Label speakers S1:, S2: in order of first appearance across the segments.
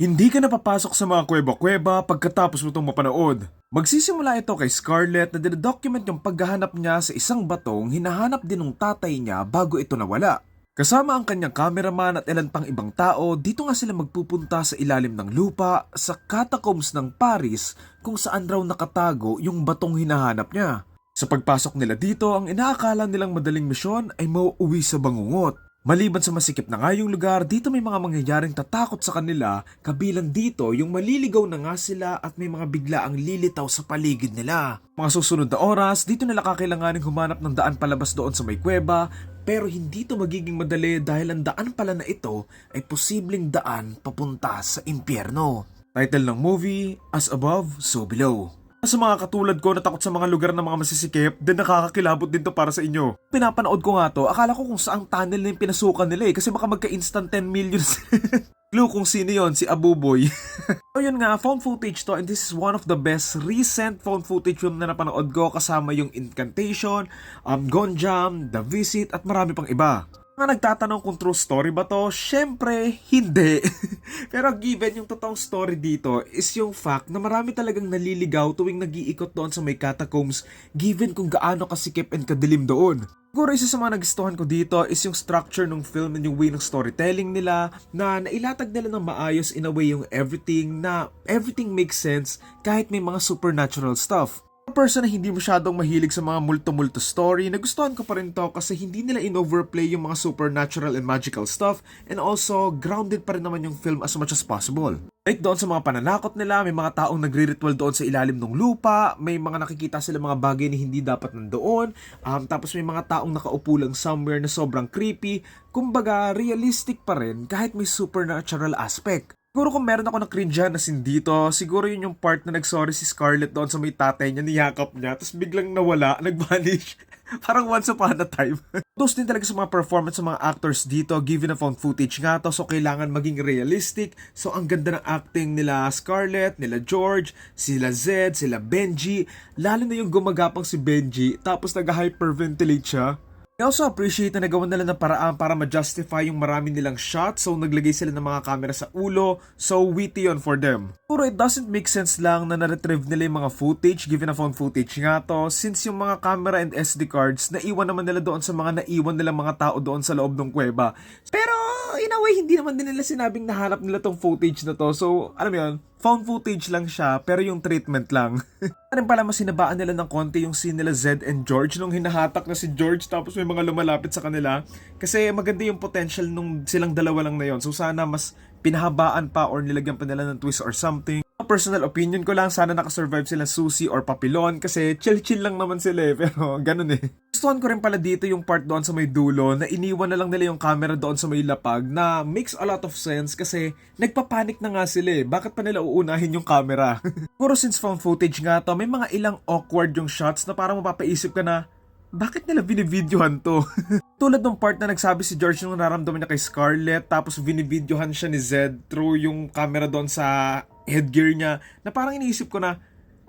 S1: Hindi ka napapasok sa mga kuweba-kuweba pagkatapos mo itong mapanood. Magsisimula ito kay Scarlett na dinadocument yung paghahanap niya sa isang batong hinahanap din ng tatay niya bago ito nawala. Kasama ang kanyang cameraman at ilan pang ibang tao, dito nga sila magpupunta sa ilalim ng lupa sa catacombs ng Paris kung saan raw nakatago yung batong hinahanap niya. Sa pagpasok nila dito, ang inaakala nilang madaling misyon ay mauuwi sa bangungot. Maliban sa masikip na nga yung lugar, dito may mga mangyayaring tatakot sa kanila, kabilang dito yung maliligaw na nga sila at may mga biglaang lilitaw sa paligid nila. Mga susunod na oras, dito nila kakailanganing humanap ng daan palabas doon sa may kuweba, pero hindi to magiging madali dahil ang daan pala na ito ay posibleng daan papunta sa impyerno. Title ng movie, As Above, So Below. Sa mga katulad ko na takot sa mga lugar ng mga masisikip, din nakakakilabot din to para sa inyo. Pinapanood ko nga to, akala ko kung saang tunnel na yung pinasukan nila eh, kasi baka magka-instant 10 million. Clue kung sino yon si Abuboy. so yun nga, phone footage to and this is one of the best recent phone footage film na napanood ko kasama yung Incantation, um, Gonjam, The Visit at marami pang iba. Mga nagtatanong kung true story ba to, syempre, hindi. Pero given yung totoong story dito is yung fact na marami talagang naliligaw tuwing nag-iikot doon sa may catacombs given kung gaano kasikip and kadilim doon. Siguro isa sa mga nagustuhan ko dito is yung structure ng film and yung way ng storytelling nila na nailatag nila ng maayos in a way yung everything na everything makes sense kahit may mga supernatural stuff. Person na hindi masyadong mahilig sa mga multo-multo story, nagustuhan ko pa rin to kasi hindi nila in-overplay yung mga supernatural and magical stuff and also grounded pa rin naman yung film as much as possible. Like doon sa mga pananakot nila, may mga taong nagre-ritual doon sa ilalim ng lupa, may mga nakikita sila mga bagay na hindi dapat nandoon, um, tapos may mga taong nakaupo lang somewhere na sobrang creepy, kumbaga realistic pa rin kahit may supernatural aspect. Siguro kung meron ako na cringe na sin dito, siguro yun yung part na nagsorry si Scarlett doon sa may tatay niya, niyakap niya, tapos biglang nawala, nag-vanish. Parang once upon a time. Those din talaga sa mga performance ng mga actors dito, given na found footage nga to, so kailangan maging realistic. So ang ganda ng acting nila Scarlett, nila George, sila Zed, sila Benji, lalo na yung gumagapang si Benji, tapos nag-hyperventilate siya. I also appreciate na nagawa nila ng paraan para ma-justify yung marami nilang shots so naglagay sila ng mga camera sa ulo so witty yun for them. Puro it doesn't make sense lang na na-retrieve nila yung mga footage given na phone footage nga to since yung mga camera and SD cards naiwan naman nila doon sa mga naiwan nilang mga tao doon sa loob ng kuweba. Pero in a way hindi naman din nila sinabing nahanap nila tong footage na to so alam mo yun, found footage lang siya pero yung treatment lang. Ano pala masinabaan nila ng konti yung scene nila Zed and George nung hinahatak na si George tapos may mga lumalapit sa kanila. Kasi maganda yung potential nung silang dalawa lang na yon. So sana mas pinahabaan pa or nilagyan pa nila ng twist or something. Personal opinion ko lang, sana nakasurvive sila Susie or Papilon kasi chill-chill lang naman sila eh. Pero ganun eh. Gustuhan ko rin pala dito yung part doon sa may dulo na iniwan na lang nila yung camera doon sa may lapag na makes a lot of sense kasi nagpapanik na nga sila eh. Bakit pa nila uunahin yung camera? Puro since found footage nga to, may mga ilang awkward yung shots na parang mapapaisip ka na, bakit nila binibidyohan to? Tulad ng part na nagsabi si George nung nararamdaman niya kay Scarlett tapos binibidyohan siya ni Zed through yung camera doon sa headgear niya na parang iniisip ko na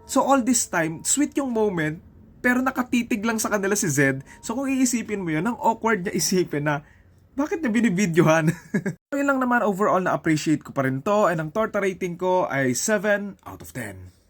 S1: so all this time, sweet yung moment pero nakatitig lang sa kanila si Zed. So kung iisipin mo yun, ang awkward niya isipin na bakit niya binibidyohan? so yun lang naman overall na appreciate ko pa rin to and ang torta rating ko ay 7 out of 10.